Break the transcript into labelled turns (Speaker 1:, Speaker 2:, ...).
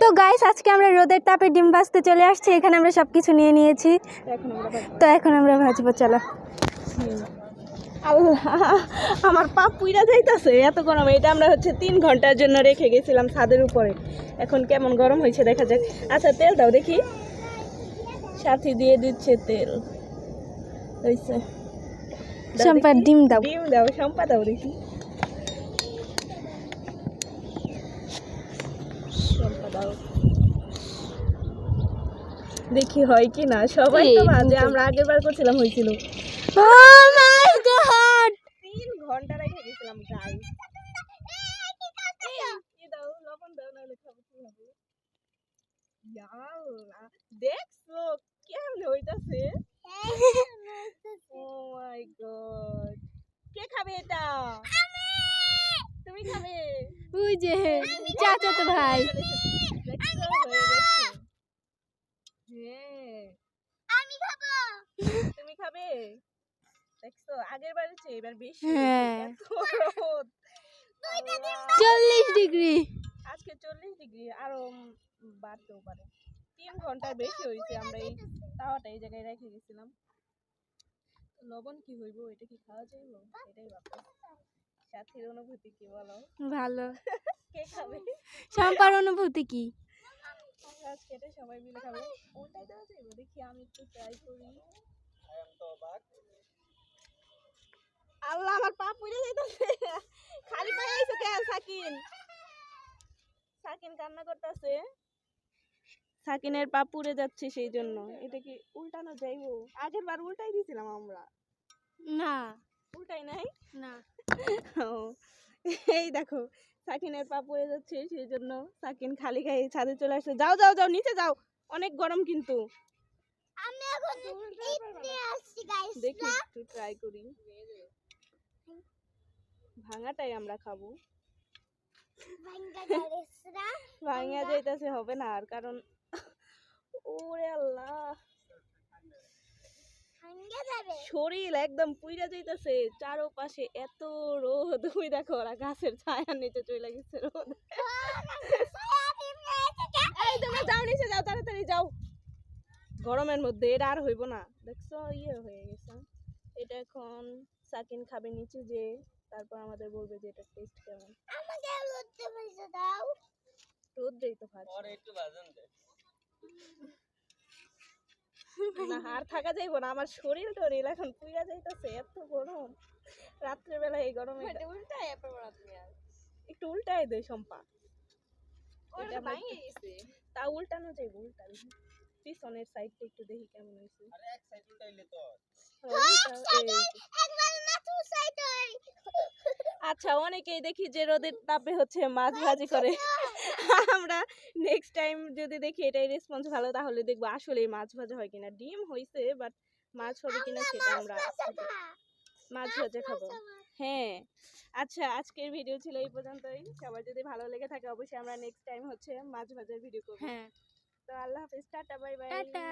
Speaker 1: তো গাইস আজকে আমরা রোদের তাপে ডিম ভাজতে চলে আসছি। এখানে আমরা সব কিছু নিয়ে নিয়েছি। তো এখন আমরা ভাজবো চলো।
Speaker 2: আল্লাহ আমার পা পুইরা যাইতেছে। এত গরম এটা আমরা হচ্ছে তিন ঘণ্টার জন্য রেখে গেছিলাম ছাদের উপরে। এখন কেমন গরম হয়েছে দেখা যাক। আচ্ছা তেল দাও দেখি। সাথী দিয়ে দিচ্ছে তেল। হয়েছে
Speaker 1: সম্পার ডিম দাও।
Speaker 2: ডিম দাও সম্পা দাও দেখি সম্পা দাও। দেখি হয় কি না সবাই তো ভাজে আমরা আগের বার করছিলাম হয়েছিল।
Speaker 1: Oh my god!
Speaker 2: তিন ঘণ্টা রেখে গেছিলাম গাই কি দাও লবণ দাও নাহলে খাব কীভাবে ইয়াল্লা, দেখছ কেমন হইতাছে? ও মাই গড। কে খাবে এটা? তুমি খাবে।
Speaker 1: ওই যে চাচা তো ভাই
Speaker 2: দেখছ হয়ে গেছে হ্যাঁ তুমি খাবে দেখছ? আগের বারে চেয়ে এবার বেশি
Speaker 1: হ্যাঁ।
Speaker 2: এত রোদ। আল্লাহ।
Speaker 1: চল্লিশ ডিগ্রি।
Speaker 2: আজকে চল্লিশ ডিগ্রি আরও বাড়তেও পারে। তিন ঘণ্টার বেশি হয়েছে আমরা এই তাওয়াটা এই জায়গায় রেখে গেছিলাম। লবণ কি হইব? এটা কি খাওয়া যাইব? এটাই ভাবতে সাথীর অনুভূতি কি বলো?
Speaker 1: ভালো।
Speaker 2: কে খাবে?
Speaker 1: সম্পার অনুভূতি কি?
Speaker 2: আজকে এটা সবাই মিলে খাব। ওটাই দেওয়া যাইব? দেখি আমি একটু ট্রাই করি। আল্লাহ আমার পা পুড়ে যাইতাছে। খালি পায়ে আইছো কে সাকিন? সাকিন কান্না করতেছে। সাকিনের পা পুড়ে যাচ্ছে সেই জন্য এটা কি উল্টানো যাইবো আগের বার উল্টাই দিয়েছিলাম আমরা।
Speaker 1: না।
Speaker 2: উল্টাই নাই?
Speaker 1: না।
Speaker 2: ও, এই দেখো সাকিনের পা পড়ে যাচ্ছে সেই জন্য সাকিন খালি গায়ে ছাদে চলে আসছে। যাও যাও যাও নিচে যাও। অনেক গরম কিন্তু। দেখি একটু ট্রাই করি। ভাঙাটাই আমরা খাব। ভাঙা যাইতেছে হবে না আর কারণ ওরে আল্লাহ। শরীর একদম পুইরা যাইতেছে চারোপাশে এত রোদ। ওই দেখো ওরা গাছের ছায়ার নিচে চলে গেছে রোদ এই তোমরা যাও নিচে যাও তাড়াতাড়ি যাও গরমের মধ্যে এটা আর হইব না। দেখছ ইয়ে হয়ে গেছে। এটা এখন সাকিন খাবে নিচে যে তারপর আমাদের বলবে যে এটা টেস্ট কেমন। রোদ্রেই তো ভাজ না আর থাকা যাইব না আমার শরীর টরিল এখন পুইরা যাইতেছে এত গরম। রাত্রে বেলা এই গরমে একটু উল্টাই দে সম্পা এটা আমরা- তা উল্টানো যাইব উল্টানো। পিছনের সাইডটা একটু দেখি কেমন হয়েছে। আচ্ছা অনেকেই দেখি যে রোদের তাপে হচ্ছে মাছ ভাজি করে। আমরা নেক্সট টাইম যদি দেখি এটাই রেসপন্স ভালো তাহলে দেখব আসলে মাছ ভাজা হয় কিনা। ডিম হয়েছে বাট মাছ হবে কিনা সেটা আমরা মাছ ভাজা খাব। হ্যাঁ। আচ্ছা আজকের ভিডিও ছিল এই পর্যন্তই। সবার যদি ভালো লেগে থাকে অবশ্যই আমরা নেক্সট টাইম হচ্ছে মাছ ভাজার ভিডিও করব।
Speaker 1: হ্যাঁ।
Speaker 2: তো আল্লাহ হাফিজ টাটা বাই বাই
Speaker 1: টাটা